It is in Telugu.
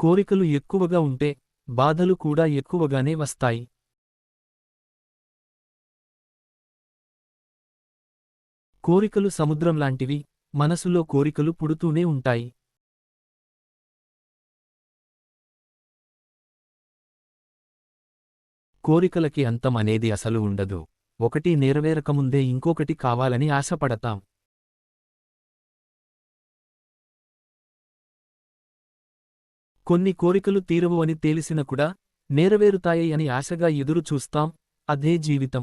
కోరికలు ఎక్కువగా ఉంటే బాధలు కూడా ఎక్కువగానే వస్తాయి. కోరికలు సముద్రం లాంటివి మనసులో కోరికలు పుడుతూనే ఉంటాయి. కోరికలకి అంతం అనేది అసలు ఉండదు. ఒకటి నెరవేరకముందే ఇంకొకటి కావాలని ఆశపడతాం. కొన్ని కోరికలు తీరవు అని తేలిసిన కూడా నెరవేరుతాయి అని ఆశగా ఎదురు చూస్తాం అదే జీవితం.